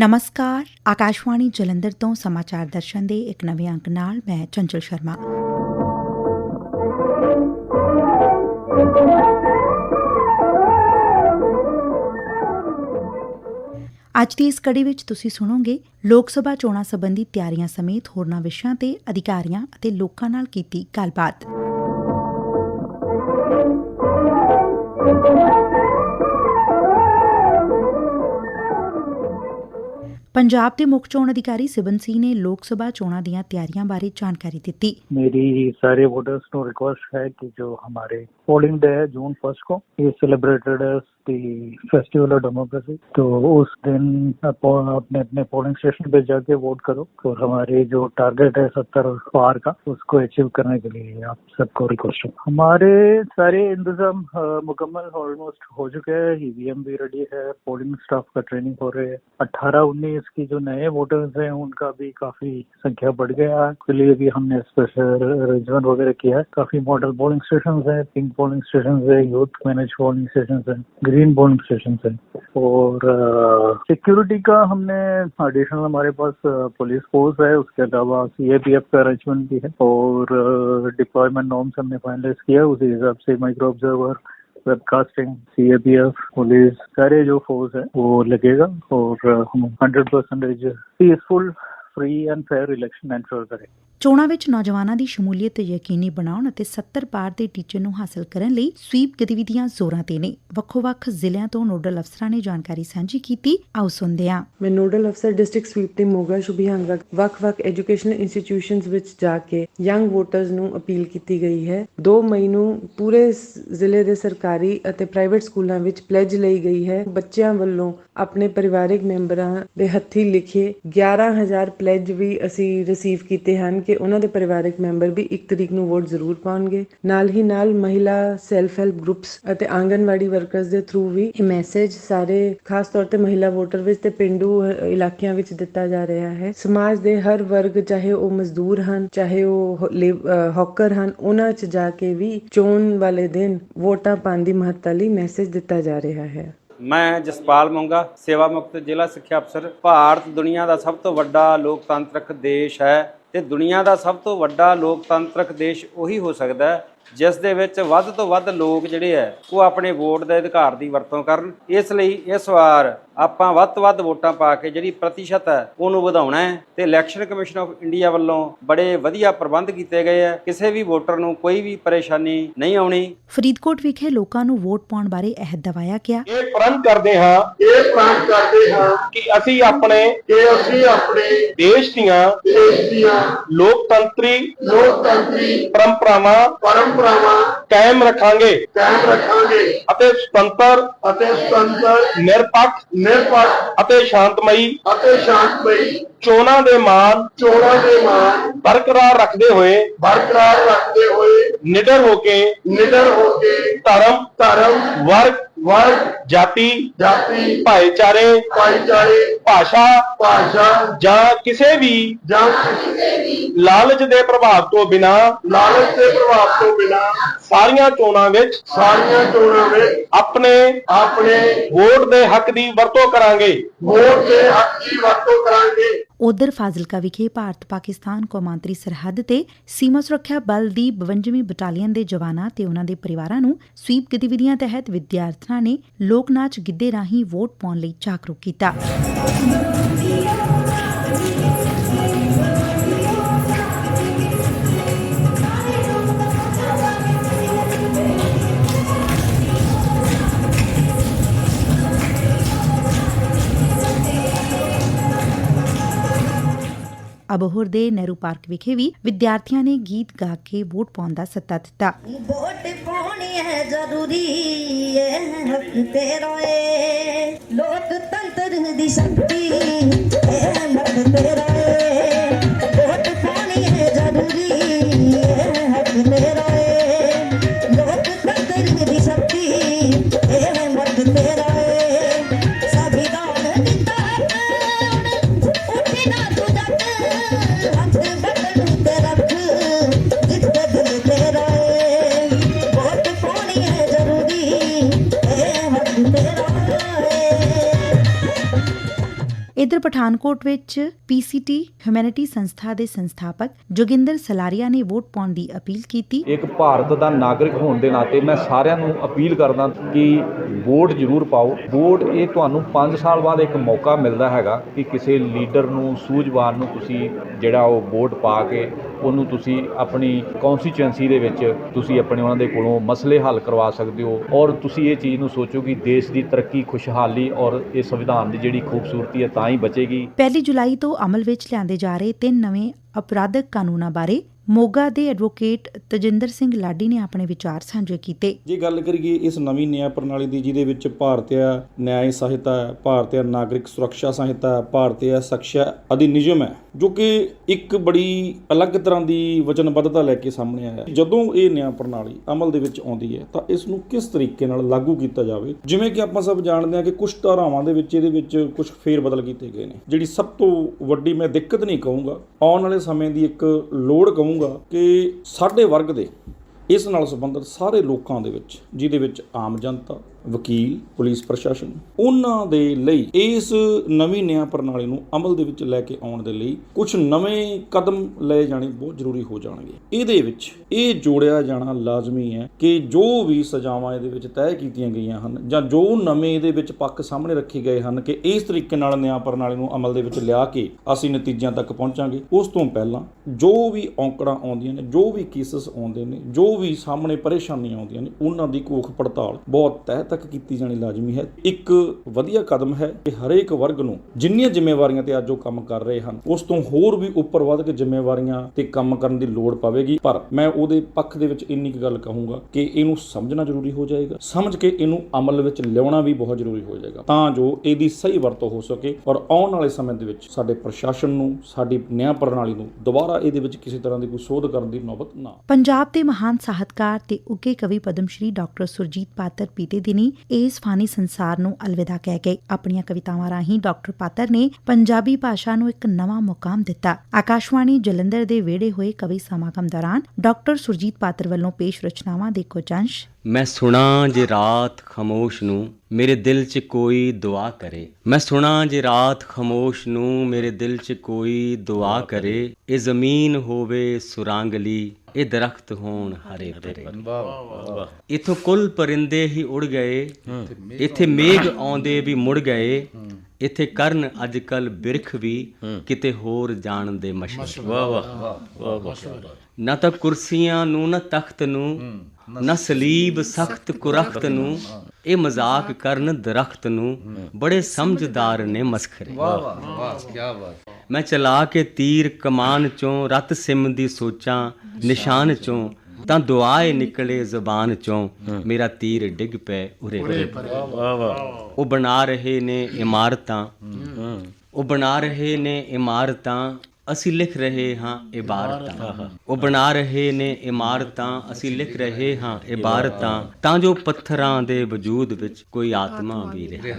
ਨਮਸਕਾਰ, ਆਕਾਸ਼ਵਾਣੀ ਜਲੰਧਰ ਤੋਂ ਸਮਾਚਾਰ ਦਰਸ਼ਨ ਦੇ ਇੱਕ ਨਵੇਂ ਅੰਕ ਨਾਲ ਮੈਂ ਚੰਚਲ ਸ਼ਰਮਾ। ਅੱਜ ਦੀ ਇਸ ਕੜੀ ਵਿੱਚ ਤੁਸੀਂ ਸੁਣੋਗੇ, ਲੋਕ ਸਭਾ ਚੋਣਾਂ ਸੰਬੰਧੀ ਤਿਆਰੀਆਂ ਸਮੇਤ ਹੋਰਨਾਂ ਵਿਸ਼ਿਆਂ ਤੇ ਅਧਿਕਾਰੀਆਂ ਅਤੇ ਲੋਕਾਂ ਨਾਲ ਕੀਤੀ ਗੱਲਬਾਤ। ਪੰਜਾਬ ਦੇ ਮੁੱਖ ਚੋਣ ਅਧਿਕਾਰੀ ਸਿਬਨ ਸਿੰਘ ਨੇ ਲੋਕ ਸਭਾ ਚੋਣਾਂ ਦੀਆਂ ਤਿਆਰੀਆਂ ਬਾਰੇ ਜਾਣਕਾਰੀ ਦਿੱਤੀ मेरी सारे वोटर्स को रिक्वेस्ट है कि जो हमारे पोलिंग डे है जून फर्स्ट को ये celebrated as the festival of democracy तो उस दिन आप अपने अपने पोलिंग स्टेशन पे जाके वोट करो और हमारे जो टारगेट है सत्तर पार का उसको अचीव करने के लिए आप सबको रिक्वेस्ट है हमारे सारे इंतजाम अ, मुकम्मल ऑलमोस्ट हो चुके हैं ईवीएम भी रेडी है पोलिंग स्टाफ का ट्रेनिंग हो रही है अट्ठारह उन्नीस की जो नए वोटर्स हैं, उनका भी काफ़ी संख्या बढ़ गया है। उसके लिए भी हमने स्पेशल अरेंजमेंट वगैरह किया है। काफ़ी मॉडल पोलिंग स्टेशन है पिंक पोलिंग स्टेशन है यूथ मैनेज पोलिंग स्टेशन है ग्रीन पोलिंग स्टेशन है। और सिक्योरिटी का हमने एडिशनल हमारे पास पुलिस फोर्स है, उसके अलावा सीएपीएफ का अरेंजमेंट भी है। और डिप्लॉयमेंट नॉर्म्स हमने फाइनलाइज किया उसी हिसाब से micro observer webcasting CAPF police सारे जो फोर्स है वो लगेगा और हम hundred percentage peaceful free and fair election ensure ਕਰੇ ਚੋਣਾਂ ਵਿੱਚ ਨੌਜਵਾਨਾਂ ਦੀ ਸ਼ਮੂਲੀਅਤ ਯਕੀਨੀ ਬਣਾਉਣ ਅਤੇ 70 ਪਾਰ ਦੇ ਟੀਚੇ ਨੂੰ ਹਾਸਲ ਕਰਨ ਲਈ ਸਵੀਪ ਗਤੀਵਿਧੀਆਂ ਜ਼ੋਰਾਂ ਤੇ ਨੇ। ਵੱਖੋ-ਵੱਖ ਜ਼ਿਲ੍ਹਿਆਂ ਤੋਂ ਨੋਡਲ ਅਫਸਰਾਂ ਨੇ ਜਾਣਕਾਰੀ ਸਾਂਝੀ ਕੀਤੀ। ਆਓ ਸੁਣਦੇ ਹਾਂ। ਮੈਂ ਨੋਡਲ ਅਫਸਰ ਡਿਸਟ੍ਰਿਕਟ ਸਵੀਪ ਤੇ ਮੋਗਾ ਸ਼ੁਭਿਆੰਗ ਵੱਖ-ਵੱਖ ਐਜੂਕੇਸ਼ਨਲ ਇੰਸਟੀਟਿਊਸ਼ਨਸ ਵਿੱਚ ਜਾ ਕੇ ਯੰਗ ਵੋਟਰਸ ਨੂੰ ਅਪੀਲ ਕੀਤੀ ਗਈ ਹੈ। 2 ਮਈ ਨੂੰ ਪੂਰੇ ਜ਼ਿਲ੍ਹੇ ਦੇ ਸਰਕਾਰੀ ਅਤੇ ਪ੍ਰਾਈਵੇਟ ਸਕੂਲਾਂ ਵਿੱਚ ਪਲੇਜ ਲਈ ਗਈ ਹੈ। ਬੱਚਿਆਂ ਵੱਲੋਂ ਆਪਣੇ ਪਰਿਵਾਰਕ ਮੈਂਬਰਾਂ ਦੇ ਹੱਥੀ ਲਿਖੇ 11000 ਪਲੇਜ ਵੀ ਅਸੀਂ ਰਿਸੀਵ ਕੀਤੇ ਹਨ ਕਿ ਉਹਨਾਂ ਦੇ ਪਰਿਵਾਰਕ ਮੈਂਬਰ ਵੀ 1 ਤਰੀਕ ਨੂੰ ਵੋਟ ਜ਼ਰੂਰ ਪਾਉਣਗੇ। ਨਾਲ ਹੀ ਨਾਲ ਮਹਿਲਾ ਸੈਲਫ ਹੈਲਪ ਗਰੁੱਪਸ ਅਤੇ ਆਂਗਨਵਾੜੀ ਵਰਕਰਸ ਦੇ ਥਰੂ ਵੀ ਇਹ ਮੈਸੇਜ ਸਾਰੇ ਖਾਸ ਤੌਰ ਤੇ ਮਹਿਲਾ ਵੋਟਰ ਵਿੱਚ ਤੇ ਪਿੰਡੂ ਇਲਾਕਿਆਂ ਵਿੱਚ ਦਿੱਤਾ ਜਾ ਰਿਹਾ ਹੈ। ਸਮਾਜ ਦੇ ਹਰ ਵਰਗ ਚਾਹੇ ਉਹ ਮਜ਼ਦੂਰ ਹਨ ਚਾਹੇ ਉਹ ਲੇਬ- ਅ, ਹੌਕਰ ਹਨ ਉਹਨਾਂ 'ਚ ਜਾ ਕੇ ਵੀ ਚੋਣ ਵਾਲੇ ਦਿਨ ਵੋਟਾਂ ਪਾਉਣ ਦੀ ਮਹੱਤਤਾ ਲਈ ਮੈਸੇਜ ਦਿੱਤਾ ਜਾ ਰਿਹਾ ਹੈ। ਮੈਂ ਜਸਪਾਲ ਮੰਗਾ, ਸੇਵਾ ਮੁਕਤ ਜ਼ਿਲ੍ਹਾ ਸਿੱਖਿਆ ਅਫਸਰ। ਭਾਰਤ ਦੁਨੀਆ ਦਾ ਸਭ ਤੋਂ ਵੱਡਾ ਲੋਕਤੰਤਰਕ ਦੇਸ਼ ਹੈ ਤੇ ਦੁਨੀਆ ਦਾ ਸਭ ਤੋਂ ਵੱਡਾ ਲੋਕਤੰਤਰਕ ਦੇਸ਼ ਉਹੀ ਹੋ ਸਕਦਾ ਹੈ, ਜਿਸ ਦੇ ਵਿੱਚ ਵੱਧ ਤੋਂ ਵੱਧ ਲੋਕ ਜਿਹੜੇ ਹੈ, ਉਹ ਆਪਣੇ ਵੋਟ ਦੇ ਅਧਿਕਾਰ ਦੀ ਵਰਤੋਂ ਕਰਨ। ਇਸ ਲਈ ਇਸ ਵਾਰ ਆਪਾਂ ਵੱਧ ਤੋਂ ਵੱਧ ਵੋਟਾਂ ਪਾ ਕੇ ਜਿਹੜੀ ਪ੍ਰਤੀਸ਼ਤ ਹੈ ਉਹਨੂੰ ਵਧਾਉਣਾ ਹੈ ਤੇ ਇਲੈਕਸ਼ਨ ਕਮਿਸ਼ਨ ਆਫ ਇੰਡੀਆ ਵੱਲੋਂ ਬੜੇ ਵਧੀਆ ਪ੍ਰਬੰਧ ਕੀਤੇ ਗਏ ਹੈ। ਕਿਸੇ ਵੀ ਵੋਟਰ ਨੂੰ ਕੋਈ ਵੀ ਪਰੇਸ਼ਾਨੀ ਨਹੀਂ ਆਉਣੀ। ਫਰੀਦਕੋਟ ਵਿਖੇ ਲੋਕਾਂ ਨੂੰ ਵੋਟ ਪਾਉਣ ਬਾਰੇ ਅਹਿਦ ਦਿਵਾਇਆ ਗਿਆ। ਇਹ ਪ੍ਰਣ ਕਰਦੇ ਹਾਂ ਇਹ ਪ੍ਰਣ ਕਰਦੇ ਹਾਂ ਕਿ ਅਸੀਂ ਆਪਣੇ ਕਿ ਅਸੀਂ ਆਪਣੇ ਦੇਸ਼ ਦੀਆਂ ਦੇਸ਼ ਦੀਆਂ ਲੋਕਤੰਤਰੀ ਲੋਕਤੰਤਰੀ ਪਰੰਪਰਾਵਾਂ ਪਰੰਪਰਾਵਾਂ ਕਾਇਮ ਰੱਖਾਂਗੇ। ਕਾਇਮ ਰੱਖਾਂਗੇ ਅਤੇ ਸੁਤੰਤਰ ਅਤੇ ਸੁਤੰਤਰ ਨਿਰਪੱਖ ਨਿਰਪੱਖ ਅਤੇ ਸ਼ਾਂਤਮਈ ਅਤੇ ਸ਼ਾਂਤਮਈ ਚੋਣਾਂ ਦੇ ਮਾਨ ਚੋਣਾਂ ਦੇ ਮਾਨ ਬਰਕਰਾਰ ਰੱਖਦੇ ਹੋਏ ਬਰਕਰਾਰ ਰੱਖਦੇ ਹੋਏ ਨਿਡਰ ਹੋ ਕੇ ਨਿਡਰ ਹੋ ਕੇ ਧਰਮ ਧਰਮ ਵਰਗ ਵਰਗ ਜਾਤੀ ਜਾਤੀ ਭਾਈਚਾਰੇ ਭਾਈਚਾਰੇ ਭਾਸ਼ਾ ਭਾਸ਼ਾ ਜਾਂ ਕਿਸੇ ਵੀ ਜਾਂ ਕਿਸੇ ਵੀ ਲਾਲਚ ਦੇ ਪ੍ਰਭਾਵ ਤੋਂ ਬਿਨਾਂ ਲਾਲਚ ਦੇ ਪ੍ਰਭਾਵ ਤੋਂ ਬਿਨਾਂ ਸਾਰੀਆਂ ਚੋਣਾਂ ਵਿੱਚ ਸਾਰੀਆਂ ਚੋਣਾਂ ਵਿੱਚ ਆਪਣੇ ਆਪਣੇ ਵੋਟ ਦੇ ਹੱਕ ਦੀ ਵਰਤੋਂ ਕਰਾਂਗੇ। ਵੋਟ ਦੇ ਹੱਕ ਦੀ ਵਰਤੋਂ ਕਰਾਂਗੇ। ਉਧਰ ਫਾਜ਼ਿਲਕਾ ਵਿਖੇ ਭਾਰਤ ਪਾਕਿਸਤਾਨ ਕੌਮਾਂਤਰੀ ਸਰਹੱਦ ਤੇ ਸੀਮਾ ਸੁਰੱਖਿਆ ਬਲ ਦੀ 52ਵੀਂ ਬਟਾਲੀਅਨ ਦੇ ਜਵਾਨਾਂ ਤੇ ਉਹਨਾਂ ਦੇ ਪਰਿਵਾਰਾਂ ਨੂੰ ਸਵੀਪ ਗਤੀਵਿਧੀਆਂ ਤਹਿਤ ਵਿਦਿਆਰਥਣਾਂ ਨੇ ਲੋਕ ਨਾਚ ਗਿੱਧੇ ਰਾਹੀਂ ਵੋਟ ਪਾਉਣ ਲਈ ਜਾਗਰੂਕ ਕੀਤਾ। ਅਬੋਹਰ ਦੇ ਨਹਿਰੂ ਪਾਰਕ ਵਿਖੇ ਵੀ ਵਿਦਿਆਰਥੀਆਂ ਨੇ ਗੀਤ ਗਾ ਕੇ ਵੋਟ ਪਾਉਣ ਦਾ ਸੱਦਾ ਦਿੱਤਾ। ਵੋਟ ਪਾਉਣੀ ਹੈ ਜ਼ਰੂਰੀ ਏ ਹੱਕ ਤੇਰਾ ਏ ਲੋਕਤੰਤਰ ਦੀ ਸ਼ਕਤੀ ਏ ਹੱਕ ਤੇਰਾ ਏ ਵੋਟ ਪਾਉਣੀ ਹੈ ਜ਼ਰੂਰੀ ਏ ਹੱਕ ਤੇਰਾ ਏ ਲੋਕਤੰਤਰ ਦੀ ਸ਼ਕਤੀ ਏ ਹੱਕ ਤੇਰਾ ਪਠਾਨਕੋਟ ਵਿੱਚ ਪੀਸੀਟੀ ਹਿਊਮੈਨਿਟੀ ਸੰਸਥਾ ਦੇ ਸੰਸਥਾਪਕ ਜੋਗਿੰਦਰ ਸਲਾਰੀਆ ਨੇ ਵੋਟ ਪਾਉਣ ਦੀ ਅਪੀਲ ਕੀਤੀ। ਇੱਕ ਭਾਰਤ ਦਾ ਨਾਗਰਿਕ ਹੋਣ ਦੇ ਨਾਤੇ ਮੈਂ ਸਾਰਿਆਂ ਨੂੰ ਅਪੀਲ ਕਰਦਾ ਕਿ ਵੋਟ ਜ਼ਰੂਰ ਪਾਓ। ਵੋਟ ਇਹ ਤੁਹਾਨੂੰ 5 ਸਾਲ ਬਾਅਦ ਇੱਕ ਮੌਕਾ ਮਿਲਦਾ ਹੈਗਾ ਕਿ ਕਿਸੇ ਲੀਡਰ ਨੂੰ, ਸੂਝਵਾਨ ਨੂੰ ਤੁਸੀਂ ਜਿਹੜਾ ਉਹ ਵੋਟ ਪਾ ਕੇ ਉਹਨੂੰ ਤੁਸੀਂ ਆਪਣੀ ਕੌਨਸਟੀਚੁਐਂਸੀ ਦੇ ਵਿੱਚ ਤੁਸੀਂ ਆਪਣੇ ਉਹਨਾਂ ਦੇ ਕੋਲੋਂ ਮਸਲੇ ਹੱਲ ਕਰਵਾ ਸਕਦੇ ਹੋ ਔਰ ਤੁਸੀਂ ਇਹ ਚੀਜ਼ ਨੂੰ ਸੋਚੋ ਕਿ ਦੇਸ਼ ਦੀ ਤਰੱਕੀ, ਖੁਸ਼ਹਾਲੀ ਔਰ ਇਹ ਸੰਵਿਧਾਨ ਦੀ ਜਿਹੜੀ ਖੂਬਸੂਰਤੀ ਹੈ ਤਾਂ ਹੀ ਬਚੇਗੀ। ਪਹਿਲੀ ਜੁਲਾਈ ਤੋਂ ਅਮਲ ਵਿੱਚ ਲਿਆਂਦੇ ਜਾ ਰਹੇ ਤਿੰਨ ਨਵੇਂ ਅਪਰਾਧਕ ਕਾਨੂੰਨਾਂ ਬਾਰੇ ਮੋਗਾ ਦੇ ਐਡਵੋਕੇਟ ਤਜਿੰਦਰ ਸਿੰਘ ਲਾਡੀ ਨੇ ਆਪਣੇ ਵਿਚਾਰ ਸਾਂਝੇ ਕੀਤੇ। ਜੇ ਗੱਲ ਕਰੀਏ ਇਸ ਨਵੀਂ ਨਿਆਂ ਪ੍ਰਣਾਲੀ ਦੀ, ਜਿਹਦੇ ਵਿੱਚ ਭਾਰਤੀ ਨਿਆਂ ਸਹਾਇਤਾ ਹੈ ਭਾਰਤੀ ਨਾਗਰਿਕ ਸੁਰੱਖਿਆ ਸਹਾਇਤਾ ਹੈ ਭਾਰਤੀ ਸਿੱਖਿਆ ਨਿਯਮ ਹੈ, ਜੋ ਕਿ ਇੱਕ ਬੜੀ ਅਲੱਗ ਤਰ੍ਹਾਂ ਦੀ ਵਚਨਬੱਧਤਾ ਲੈ ਕੇ ਸਾਹਮਣੇ ਆਇਆ ਜਦੋਂ ਇਹ ਨਿਆਂ ਪ੍ਰਣਾਲੀ ਅਮਲ ਦੇ ਵਿੱਚ ਆਉਂਦੀ ਹੈ, ਤਾਂ ਇਸ ਨੂੰ ਕਿਸ ਤਰੀਕੇ ਨਾਲ ਲਾਗੂ ਕੀਤਾ ਜਾਵੇ? ਜਿਵੇਂ ਕਿ ਆਪਾਂ ਸਭ ਜਾਣਦੇ ਹਾਂ ਕਿ ਕੁਝ ਧਾਰਾਵਾਂ ਦੇ ਵਿੱਚ, ਇਹਦੇ ਵਿੱਚ ਕੁਝ ਫੇਰ ਬਦਲ ਕੀਤੇ ਗਏ ਨੇ। ਜਿਹੜੀ ਸਭ ਤੋਂ ਵੱਡੀ ਮੈਂ ਦਿੱਕਤ ਨਹੀਂ ਕਹੂੰਗਾ, ਆਉਣ ਵਾਲੇ ਸਮੇਂ ਦੀ ਇੱਕ ਲੋੜ ਕਹੂੰਗਾ ਕਿ ਸਾਡੇ ਵਰਗ ਦੇ ਇਸ ਨਾਲ ਸੰਬੰਧਿਤ ਸਾਰੇ ਲੋਕਾਂ ਦੇ ਵਿੱਚ, ਜਿਹਦੇ ਵਿੱਚ ਆਮ ਜਨਤਾ ਵਕੀਲ, ਪੁਲਿਸ ਪ੍ਰਸ਼ਾਸਨ, ਉਹਨਾਂ ਦੇ ਲਈ ਇਸ ਨਵੀਂ ਨਿਆਂ ਪ੍ਰਣਾਲੀ ਨੂੰ ਅਮਲ ਦੇ ਵਿੱਚ ਲੈ ਕੇ ਆਉਣ ਦੇ ਲਈ ਕੁਝ ਨਵੇਂ ਕਦਮ ਲਏ ਜਾਣੇ ਬਹੁਤ ਜ਼ਰੂਰੀ ਹੋ ਜਾਣਗੇ। ਇਹਦੇ ਵਿੱਚ ਇਹ ਜੋੜਿਆ ਜਾਣਾ ਲਾਜ਼ਮੀ ਹੈ ਕਿ ਜੋ ਵੀ ਸਜ਼ਾਵਾਂ ਇਹਦੇ ਵਿੱਚ ਤੈਅ ਕੀਤੀਆਂ ਗਈਆਂ ਹਨ ਜਾਂ ਜੋ ਨਵੇਂ ਇਹਦੇ ਵਿੱਚ ਪੱਖ ਸਾਹਮਣੇ ਰੱਖੇ ਗਏ ਹਨ ਕਿ ਇਸ ਤਰੀਕੇ ਨਾਲ ਨਿਆਂ ਪ੍ਰਣਾਲੀ ਨੂੰ ਅਮਲ ਦੇ ਵਿੱਚ ਲਿਆ ਕੇ ਅਸੀਂ ਨਤੀਜਿਆਂ ਤੱਕ ਪਹੁੰਚਾਂਗੇ, ਉਸ ਤੋਂ ਪਹਿਲਾਂ ਜੋ ਵੀ ਔਂਕੜਾਂ ਆਉਂਦੀਆਂ ਨੇ, ਜੋ ਵੀ ਕੇਸਸ ਆਉਂਦੇ ਨੇ, ਜੋ ਵੀ ਸਾਹਮਣੇ ਪਰੇਸ਼ਾਨੀਆਂ ਆਉਂਦੀਆਂ ਨੇ, ਉਹਨਾਂ ਦੀ ਘੋਖ ਪੜਤਾਲ ਬਹੁਤ ਤਹਿ ਤੱਕ ਕੀਤੀ ਜਾਣੀ ਲਾਜ਼ਮੀ ਹੈ। ਇੱਕ ਵਧੀਆ ਕਦਮ ਹੈ ਕਿ ਹਰੇਕ ਵਰਗ ਨੂੰ ਜਿੰਨੀਆਂ ਜ਼ਿੰਮੇਵਾਰੀਆਂ ਤੇ ਅੱਜ ਉਹ ਕੰਮ ਕਰ ਰਹੇ ਹਨ, ਉਸ ਤੋਂ ਹੋਰ ਵੀ ਉੱਪਰ ਵੱਧ ਕੇ ਜ਼ਿੰਮੇਵਾਰੀਆਂ ਤੇ ਕੰਮ ਕਰਨ ਦੀ ਲੋੜ ਪਵੇਗੀ। ਪਰ ਮੈਂ ਉਹਦੇ ਪੱਖ ਦੇ ਵਿੱਚ ਇੰਨੀ ਕੁ ਗੱਲ ਕਹੂੰਗਾ ਕਿ ਇਹਨੂੰ ਸਮਝਣਾ ਜ਼ਰੂਰੀ ਹੋ ਜਾਏਗਾ। ਸਮਝ ਕੇ ਇਹਨੂੰ ਅਮਲ ਵਿੱਚ ਲਿਆਉਣਾ ਵੀ ਬਹੁਤ ਜ਼ਰੂਰੀ ਹੋ ਜਾਏਗਾ। ਤਾਂ ਜੋ ਇਹਦੀ ਸਹੀ ਵਰਤੋਂ ਹੋ ਸਕੇ ਔਰ ਆਉਣ ਵਾਲੇ ਸਮੇਂ ਦੇ ਵਿੱਚ ਸਾਡੇ ਪ੍ਰਸ਼ਾਸਨ ਨੂੰ, ਸਾਡੀ ਨਿਆਂ ਪ੍ਰਣਾਲੀ ਨੂੰ ਦੁਬਾਰਾ ਇਹਦੇ ਵਿੱਚ ਕਿਸੇ ਤਰ੍ਹਾਂ ਦੀ ਕੋਈ ਸੋਧ ਕਰਨ ਦੀ ਨੌਬਤ ਨਾ ਪੰਜਾਬ ਦੇ ਮਹਾਨ ਸਾਹਿਤਕਾਰ ਤੇ ਉੱਗੇ ਕਵੀ ਪਦਮ ਸ਼੍ਰੀ ਡਾਕਟਰ ਸੁਰਜੀਤ ਪਾਤਰ ਪੀਤੇ ਬੀਤੇ ਦਿਨੀ ਇਸ ਫਾਨੀ ਸੰਸਾਰ ਨੂੰ ਅਲਵਿਦਾ ਕਹਿ ਗਏ ਆਪਣੀਆਂ ਕਵਿਤਾਵਾਂ ਰਾਹੀਂ ਡਾਕਟਰ ਪਾਤਰ ਨੇ ਪੰਜਾਬੀ ਭਾਸ਼ਾ ਨੂੰ ਇੱਕ ਨਵਾਂ ਮੁਕਾਮ ਦਿੱਤਾ। ਆਕਾਸ਼ਵਾਣੀ ਜਲੰਧਰ ਦੇ ਵਿਹੜੇ ਹੋਏ ਕਵੀ ਸਮਾਗਮ ਦੌਰਾਨ ਡਾਕਟਰ ਸੁਰਜੀਤ ਪਾਤਰ ਵੱਲੋਂ ਪੇਸ਼ ਰਚਨਾਵਾਂ ਦੇ ਕੁਝ ਅੰਸ਼। ਮੈਂ ਸੁਣਾ ਜੇ ਰਾਤ ਖਾਮੋਸ਼ ਨੂੰ ਮੇਰੇ ਦਿਲ 'ਚ ਕੋਈ ਦੁਆ ਕਰੇ। ਮੈਂ ਸੁਣਾ ਜੇ ਰਾਤ ਖਾਮੋਸ਼ ਨੂੰ ਮੇਰੇ ਦਿਲ 'ਚ ਕੋਈ ਦੁਆ ਕਰੇ। ਇਹ ਜ਼ਮੀਨ ਹੋਵੇ ਸੁਰਾਂਗਲੀ ਇਹ ਦਰਖਤ ਹੋਣ ਹਰੇ ਭਰੇ। ਇਥੋਂ ਕੁੱਲ ਪਰਿੰਦੇ ਹੀ ਉੜ ਗਏ। ਇੱਥੇ ਮੇਘ ਆਉਂਦੇ ਵੀ ਮੁੜ ਗਏ। ਇੱਥੇ ਕਰਨ ਅੱਜ ਕੱਲ ਬਿਰਖ ਵੀ ਕਿਤੇ ਹੋਰ ਜਾਣ ਦੇ ਮਸ਼ਹੂਰ ਵਾਹ ਵਾਹ ਵਾਹ ਨਾ ਤਾਂ ਕੁਰਸੀਆਂ ਨੂੰ ਨਾ ਤਖਤ ਨੂੰ ਨਾ ਸਲੀਬ ਸਖਤ ਕੁਰਖਤ ਨੂੰ ਇਹ ਮਜ਼ਾਕ ਕਰਨ ਦਰਖਤ ਨੂੰ ਬੜੇ ਸਮਝਦਾਰ ਨੇ ਮਸਖਰੇ ਵਾਹ ਵਾਹ ਵਾਹ ਕੀ ਬਾਤ। ਮੈਂ ਚਲਾ ਕੇ ਤੀਰ ਕਮਾਨ ਚੋਂ ਰਤ ਸਿਮ ਦੀ ਸੋਚਾਂ ਨਿਸ਼ਾਨ ਚੋਂ। ਤਾਂ ਦੁਆਏ ਨਿਕਲੇ ਜ਼ਬਾਨ ਚੋਂ ਮੇਰਾ ਤੀਰ ਡਿੱਗ ਪਏ। ਉਰੇ ਵਾਹ ਵਾਹ ਉਹ ਬਣਾ ਰਹੇ ਨੇ ਇਮਾਰਤਾਂ। ਉਹ ਬਣਾ ਰਹੇ ਨੇ ਇਮਾਰਤਾਂ। ਅਸੀਂ ਲਿਖ ਰਹੇ ਹਾਂ ਇਬਾਰਤਾਂ ਉਹ ਬਣਾ ਰਹੇ ਨੇ ਇਮਾਰਤਾਂ ਅਸੀਂ ਲਿਖ ਰਹੇ ਹਾਂ ਇਬਾਰਤਾਂ ਤਾਂ ਜੋ ਪੱਥਰਾਂ ਦੇ ਵਜੂਦ ਵਿੱਚ ਕੋਈ ਆਤਮਾ ਵੀ ਰਹੇ।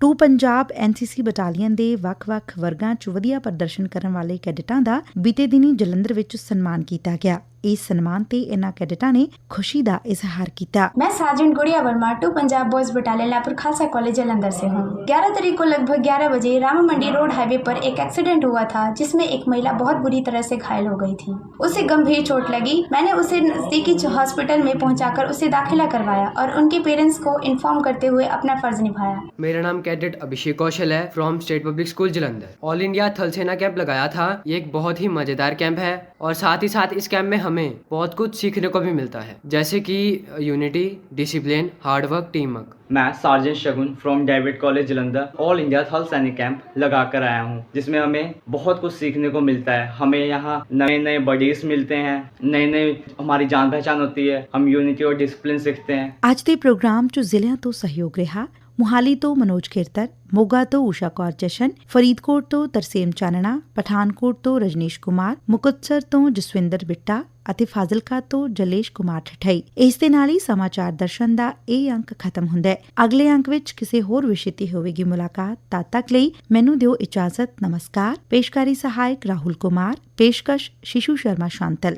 ਟੂ ਪੰਜਾਬ ਐਨਸੀਸੀ ਬਟਾਲੀਅਨ ਦੇ ਵੱਖ-ਵੱਖ ਵਰਗਾਂ 'ਚ ਵਧੀਆ ਪ੍ਰਦਰਸ਼ਨ ਕਰਨ ਵਾਲੇ ਕੈਡਿਟਾਂ ਦਾ ਬੀਤੇ ਦਿਨੀ ਜਲੰਧਰ ਵਿੱਚ ਸਨਮਾਨ ਕੀਤਾ ਗਿਆ। ਇਸ ਸਨਮਾਨ ਤੇ ਇਨ੍ਹਾਂ ਕੈਡਿਟਾਂ ਨੇ ਖੁਸ਼ੀ ਦਾ ਇਜ਼ਹਾਰ ਕੀਤਾ मैं sergeant Gudiya Verma two Punjab boys battalion लापुर Khalsa college Jalandhar से हूँ 11 तारीख को लगभग 11 बजे रामा मंडी रोड हाईवे पर एक एक्सीडेंट हुआ था जिसमें एक महिला बहुत बुरी तरह से घायल हो गई थी उसे गंभीर चोट लगी मैंने उसे नजदीकी हॉस्पिटल में पहुंचाकर उसे दाखिला करवाया और उनके पेरेंट्स को इन्फॉर्म करते हुए अपना फर्ज निभाया मेरा नाम कैडेट अभिषेक कौशल है from state public school Jalandhar all India Thal Sena camp लगाया था ये एक बहुत ही मज़ेदार कैंप है और साथ ही साथ इस कैंप में हमें बहुत कुछ सीखने को भी मिलता है जैसे कि unity discipline hard work team work मैं sergeant Shagun from David college Jalandhar all India Thal Sainik camp लगा कर आया हूँ जिसमें हमें बहुत कुछ सीखने को मिलता है हमें यहाँ नए नए बडीज मिलते हैं नए नए हमारी जान पहचान होती है हम यूनिटी और डिसिप्लिन सीखते हैं ਅੱਜ ਦੇ ਪ੍ਰੋਗਰਾਮ 'ਚ ਜ਼ਿਲ੍ਹਿਆਂ ਤੋਂ ਸਹਿਯੋਗ ਰਿਹਾ ਮੁਹਾਲੀ ਤੋਂ ਮਨੋਜ ਖੇਰਤਰ ਮੋਗਾ ਤੋਂ ਊਸ਼ਾ ਕੌਰ ਜਸ਼ਨ ਫਰੀਦਕੋਟ ਤੋਂ ਤਰਸੇਮ ਚਾਨਣਾ ਪਠਾਨਕੋਟ ਤੋਂ ਰਜਨੀਸ਼ ਕੁਮਾਰ ਮੁਕਤਸਰ ਤੋਂ ਜਸਵਿੰਦਰ ਬਿੱਟਾ ਅਤੇ ਫਾਜ਼ਿਲਕਾ ਤੋਂ ਜਲੇਸ਼ ਕੁਮਾਰ ਠਠਈ। ਇਸ ਦੇ ਨਾਲ ਹੀ ਸਮਾਚਾਰ ਦਰਸ਼ਨ ਦਾ ਇਹ ਅੰਕ ਖਤਮ ਹੁੰਦਾ ਹੈ। ਅਗਲੇ ਅੰਕ ਵਿੱਚ ਕਿਸੇ ਹੋਰ ਵਿਸ਼ੇ ਤੇ ਹੋਵੇਗੀ ਮੁਲਾਕਾਤ, ਤਦ ਤੱਕ ਲਈ ਮੈਨੂੰ ਦਿਓ ਇਜਾਜ਼ਤ। ਨਮਸਕਾਰ। ਪੇਸ਼ਕਾਰੀ ਸਹਾਇਕ ਰਾਹੁਲ ਕੁਮਾਰ। ਪੇਸ਼ਕਸ਼ ਸ਼ਿਸ਼ੂ ਸ਼ਰਮਾ ਸ਼ਾਂਤਲ।